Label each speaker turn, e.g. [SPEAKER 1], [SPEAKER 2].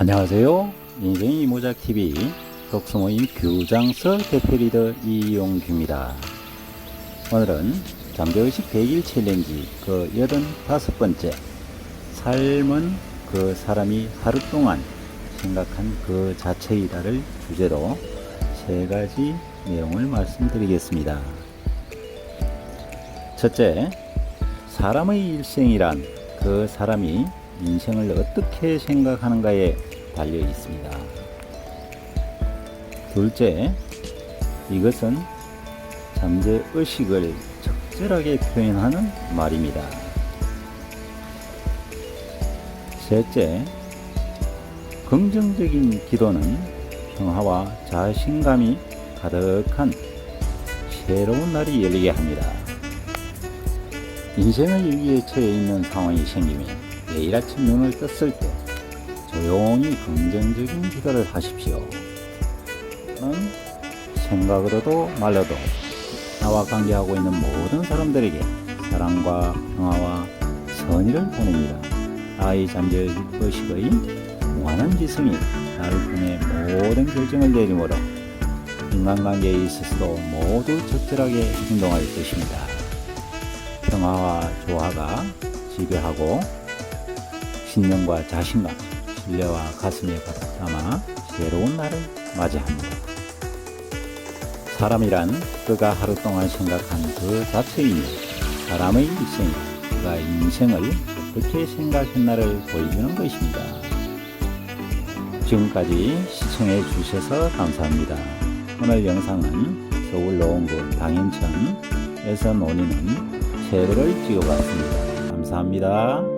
[SPEAKER 1] 안녕하세요. 인생이 모작TV 독서모임 규장서 대표 리더 이용규입니다. 오늘은 잠재의식 100일 챌린지 그 85번째 삶은 그 사람이 하루 동안 생각한 그 자체이다를 주제로 세 가지 내용을 말씀드리겠습니다. 첫째, 사람의 일생이란 그 사람이 인생을 어떻게 생각하는가에 달려 있습니다. 둘째, 이것은 잠재 의식을 적절하게 표현하는 말입니다. 셋째, 긍정적인 기도는 평화와 자신감이 가득한 새로운 날이 열리게 합니다. 인생의 일기에 처해 있는 상황이 생기면 내일 아침 눈을 떴을 때 조용히 긍정적인 기도를 하십시오. 는 생각으로도 말로도 나와 관계하고 있는 모든 사람들에게 사랑과 평화와 선의를 보냅니다. 나의 잠재의식의 무한한 지성이 나를 통해 모든 결정을 내리므로 인간관계에 있어서도 모두 적절하게 행동할 것입니다. 평화와 조화가 지배하고 신념과 자신감, 신뢰와 가슴에 가득 담아 새로운 날을 맞이합니다. 사람이란 그가 하루 동안 생각한 그 자체이며 사람의 일생이 그가 인생을 어떻게 생각했나를 보여주는 것입니다. 지금까지 시청해 주셔서 감사합니다. 오늘 영상은 서울 노원구 당연천에서 놀이는 새를 찍어봤습니다. 감사합니다.